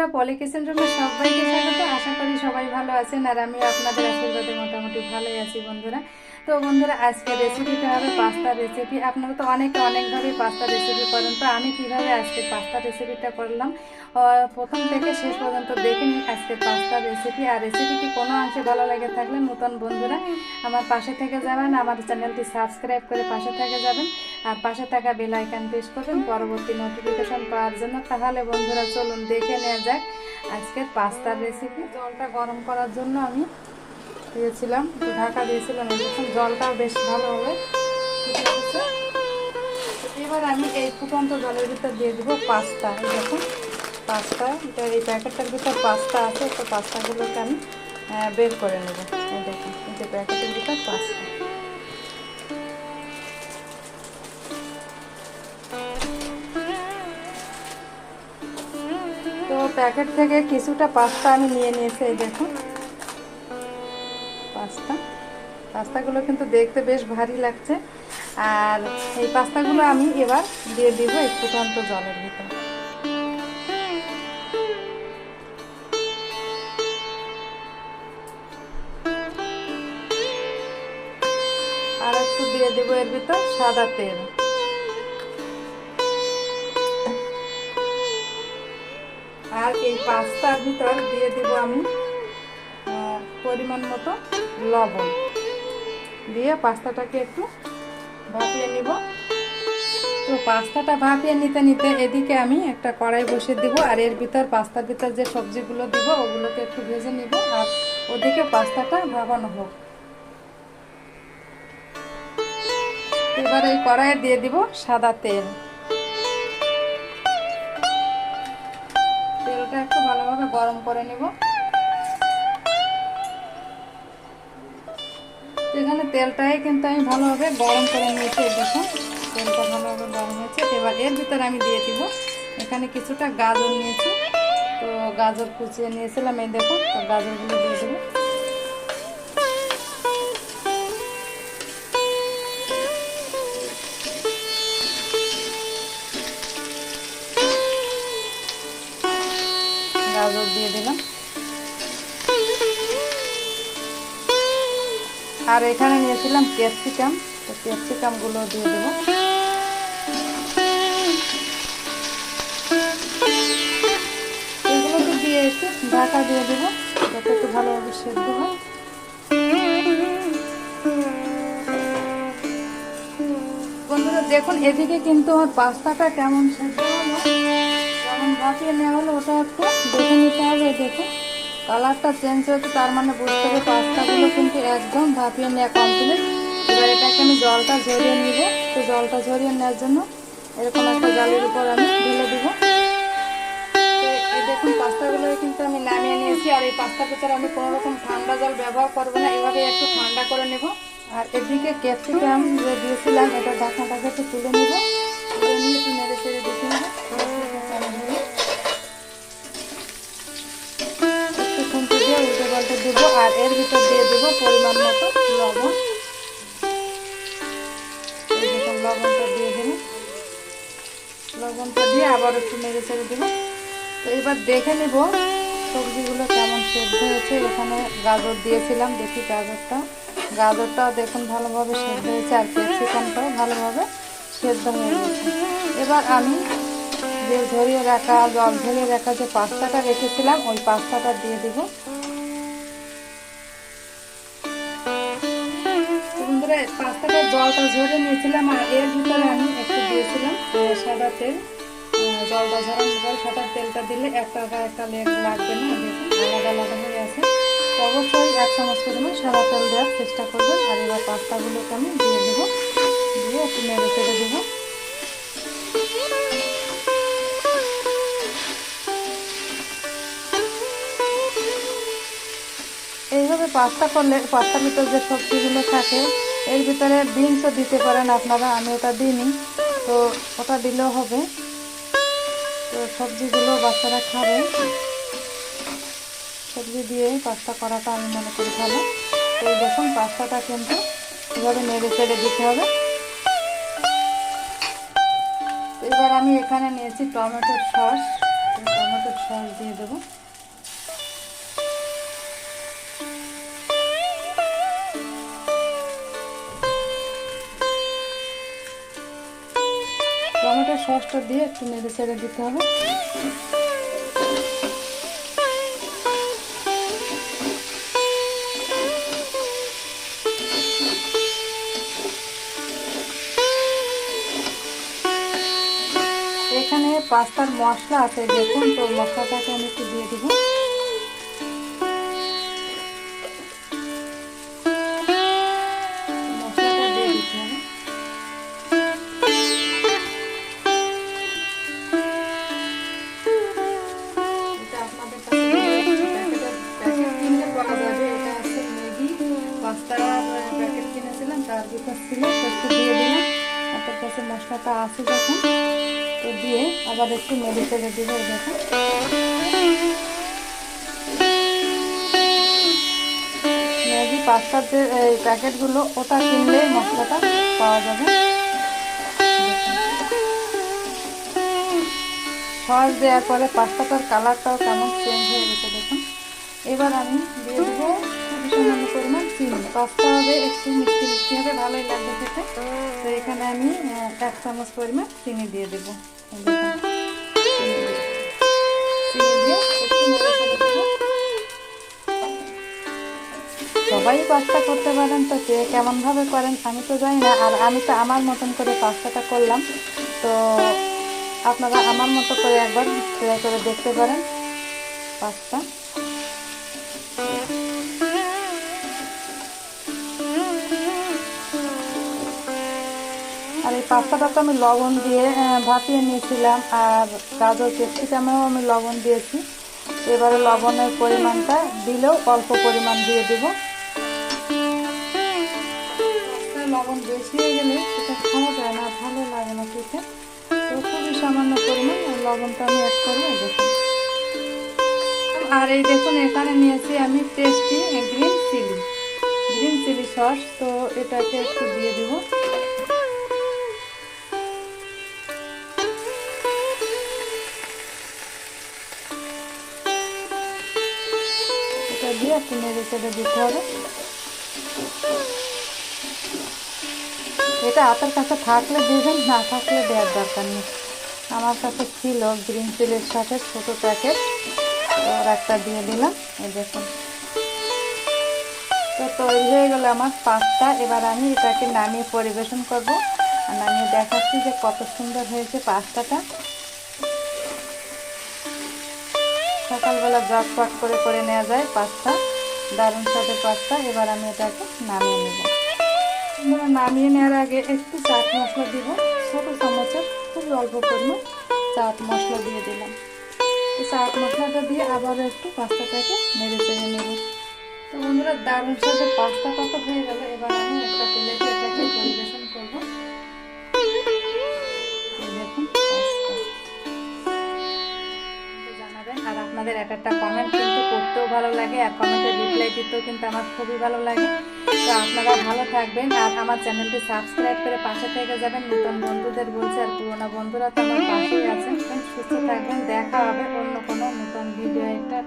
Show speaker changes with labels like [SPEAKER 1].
[SPEAKER 1] বন্ধুরা, পলি কিচেন রুমে সবাইকে স্বাগত। আশা করি সবাই ভালো আছেন আর আমি আপনাদের আশীর্বাদে মোটামুটি ভালোই আছি বন্ধুরা। তো বন্ধুরা, আজকে রেসিপিটা হবে পাস্তার রেসিপি আপনারা তো অনেকে অনেকভাবে পাস্তা রেসিপি করেন। তো আমি কীভাবে আজকে পাস্তা রেসিপিটা করলাম? প্রথম থেকে শেষ পর্যন্ত দেখে নিন আজকে পাস্তার রেসিপি আর রেসিপিটি কোনো অংশে ভালো লেগে থাকলে নতুন বন্ধুরা, আমার পাশে থেকে যাবেন। আমার চ্যানেলটি সাবস্ক্রাইব করে পাশে থেকে যাবেন। আর পাশে থাকা বেল আইকন প্রেস করবেন। পরবর্তী নোটিফিকেশন পাওয়ার জন্য। তাহলে বন্ধুরা, চলুন দেখে নেওয়া যাক, আজকের পাস্তার রেসিপি জলটা গরম করার জন্য আমি দিয়েছিলাম ঢাকা দিয়েছিলাম দেখুন জলটাও বেশ ভালো হবে। এবার আমি এই ফুটন্ত জলের ভিতর দিয়ে দেবো পাস্তা। দেখুন, পাস্তা, এটা এই প্যাকেটটার ভিতর পাস্তা আছে, তো পাস্তাগুলোকে আমি বের করে নেব। দেখুন, এই যে প্যাকেটের ভিতর পাস্তা। প্যাকেট থেকে কিছুটা পাস্তা আমি নিয়ে নিয়েছি, এই দেখুন। পাস্তা। পাস্তাগুলো কিন্তু দেখতে বেশ ভারী লাগছে। আর এই পাস্তাগুলো আমি এবার দিয়ে দিব এই ফুটন্ত জলের ভিতর। আর একটু দিয়ে দেবো এর ভিতর সাদা তেল। এই পাস্তার ভিতর দিয়ে দেবো আমি পরিমাণ মতো লবণ। দিয়ে পাস্তাটাকে একটু ভাপিয়ে নিব। তো পাস্তাটা ভাপিয়ে নিতে নিতে এদিকে আমি একটা কড়াই বসিয়ে দিব, আর এর ভিতর পাস্তার ভিতর যে সবজিগুলো দিব, ওগুলোকে একটু ভেজে নিব, আর ওদিকে পাস্তাটা ভাপানো হোক। এবার এই কড়াইয়ে দিয়ে দিব সাদা তেল। তেলটা একটু ভালোভাবে গরম করে নিব। এখানে তেলটাই কিন্তু আমি ভালোভাবে গরম করে নিয়েছি দেখুন। তেলটা ভালোভাবে গরম হয়েছে। এবার এর ভিতরে আমি দিয়ে দিব। এখানে কিছুটা গাজর নিয়েছি। তো গাজর কুচিয়ে নিয়েছিলাম, এই দেখুন, তো গাজরগুলো দিয়ে দেবো গাজর দিয়ে দিলাম। আর এখানে নিয়েছিলাম ক্যাপসিকাম। তো ক্যাপসিকামগুলো দিয়ে দেবো। এগুলোকে দিয়ে একটু ঢাকা দিয়ে দেবো, যাতে একটু ভালোভাবে সেদ্ধ হয়। বন্ধুরা, দেখুন, এদিকে কিন্তু আমার পাস্তাটা কেমন সেদ্ধ ভাপিয়ে নেওয়া হলো ওটা একটু দেখে নিতে হবে দেখুন কালারটা চেঞ্জ হয়েছে, তার মানে বুঝতে হবে পাস্তাগুলো কিন্তু একদম ভাপিয়ে নেওয়া কমপ্লিট এবার এটাকে আমি জলটা ঝরিয়ে নিব। তো জলটা ঝরিয়ে নেওয়ার জন্য এরকম একটা জালের উপর আমি ঢেলে দিব। দেখুন, পাস্তাগুলো কিন্তু আমি নামিয়ে নিয়েছি। আর এই পাস্তা ভিতরে আমি কোনো রকম ঠান্ডা জল ব্যবহার করব না এভাবে একটু ঠান্ডা করে নেব। আর এদিকে ক্যাপসিকাম যে দিয়েছিলাম, এটা ঢাকনাটাকে একটু তুলে নিব। তুলে নিয়ে একটু নেড়ে চেড়ে দেখে নেব। দেবো আর এর ভিতর দিয়ে দেবো পরিমাণ মতো লবণ। লবণটা দিয়ে দেবো। লবণটা দিয়ে আবার একটু নেড়ে চেড়ে দেবো। তো এবার দেখে নেব সবজিগুলো কেমন সেদ্ধ হয়েছে। এখানে গাজর দিয়েছিলাম, দেখি গাজরটা। গাজরটাও দেখুন, ভালোভাবে সেদ্ধ হয়েছে আর ক্যাপসিকামটাও ভালোভাবে সেদ্ধ হয়ে গেছে। এবার আমি যে ঝরিয়ে রাখা, জল ঝরিয়ে রাখা যে পাস্তাটা রেখেছিলাম, ওই পাস্তাটা দিয়ে দেব। জলটা ঝরে নিয়েছিলাম আর এর ভিতরে আমি একটু দিয়েছিলাম সাদা তেল। জলটা ঝরানোর পর সাদা তেলটা দিলে একটা একটা লেগ লাগবে না আলাদা আলাদা হয়ে আছে। অবশ্যই এক চামচ পরিমাণ সাদা তেল দেওয়ার চেষ্টা করবেন আর এবার পাস্তাগুলোকে আমি দিয়ে দেবো, দিয়ে একটু নেড়ে চেড়ে দেবো। এইভাবে পাস্তা করলে পাস্তার ভিতর যে সবজিগুলো থাকে এর ভিতরে বিনসও দিতে পারেন আপনারা, আমি ওটা দিইনি। তো ওটা দিলেও হবে। তো সবজিগুলো বাচ্চারা খাবে। সবজি দিয়ে পাস্তা করাটা আমি মনে করি ভালো। তো দেখুন, পাস্তাটা কিন্তু এভাবে নেড়ে চেড়ে দিতে হবে। এবার আমি এখানে নিয়েছি টমেটোর সস। সসটা দিয়ে একটু নেড়ে ছেড়ে দিতে হবে। এখানে পাস্তার মশলা আছে, দেখুন, তো মশলাটাকে আমি একটু দিয়ে দিব। পাস্তার মশলাটা আছে দিয়ে আবার একটু দেখুন ম্যাগি পাস্তার যে প্যাকেটগুলো ওটা কিনলে মশলাটা পাওয়া যাবে সস দেওয়ার পরে পাস্তাটার কালারটাও কেমন চেঞ্জ হয়ে গেছে দেখুন। এবার আমি দিয়ে দেবো সামান্য পরিমাণ চিনি। পাস্তা হবে একটু মিষ্টি মিষ্টি হবে, ভালোই লাগবে খেতে। তো এখানে আমি এক চামচ পরিমাণ চিনি দিয়ে দেবো। সবাই পাস্তা করতে পারেন, তো কে কেমনভাবে করেন আমি তো জানি না। আর আমি তো আমার মতন করে পাস্তাটা করলাম। তো আপনারা আমার মতো করে একবার ট্রাই করে দেখতে পারেন পাস্তা। আর এই পাস্তাটা তো আমি লবণ দিয়ে ভাপিয়ে নিয়েছিলাম আর গাজর ক্যাপসিকামেও আমি লবণ দিয়েছি। এবারে লবণের পরিমাণটা দিলেও অল্প পরিমাণ দিয়ে দেব। লবণ বেশি হয়ে গেলে সেটা খাওয়া যায় না, ভালো লাগে না খেতে। তো খুবই সামান্য পরিমাণ লবণটা আমি অ্যাড করব দেখুন। আর এই দেখুন, এখানে নিয়েছি আমি tasty green chilli green chilli sauce তো এটাকে একটু দিয়ে দেবো। দিয়ে একটু নেড়ে চেড়ে দিতে হবে এটা হাতের কাছে থাকলে দিবেন, না থাকলে দেওয়ার দরকার নেই। আমার কাছে ছিল গ্রিন চিলির সাথে ছোটো প্যাকেট আর একটা দিয়ে দিলাম, এই দেখুন। তো তৈরি হয়ে গেল আমার পাস্তা। এবার আমি এটাকে নামিয়ে পরিবেশন করব। আর নামিয়ে দেখাচ্ছি যে কত সুন্দর হয়েছে পাস্তাটা। সকালবেলা জটপট করে করে নেওয়া যায় পাস্তা। দারুণ সাথে পাস্তা। এবার আমি এটাকে নামিয়ে নেব। নামিয়ে নেওয়ার আগে একটু চাট মশলা দিব। ছোটো চামচের খুব অল্প পরিমাণ চাট মশলা দিয়ে দিলাম। চাট মশলাটা দিয়ে আবার একটু পাস্তাটাকে নেড়ে চেড়ে নেব। তো বন্ধুরা, দারুণ সাথে পাস্তা কত হয়ে গেল? এবার আমি একটা প্লেটে এটাকে পরিবেশন আর আপনাদের এক একটা কমেন্ট কিন্তু করতেও ভালো লাগে আর কমেন্টের রিপ্লাই দিতেও কিন্তু আমার খুবই ভালো লাগে। তো আপনারা ভালো থাকবেন আর আমার চ্যানেলটি সাবস্ক্রাইব করে পাশে থেকে যাবেন। নতুন বন্ধুদের বলছে আর পুরোনো বন্ধুরা তো আমার পাশেই আছেন। সুস্থ থাকবেন। দেখা হবে অন্য কোনো নতুন ভিডিও একটা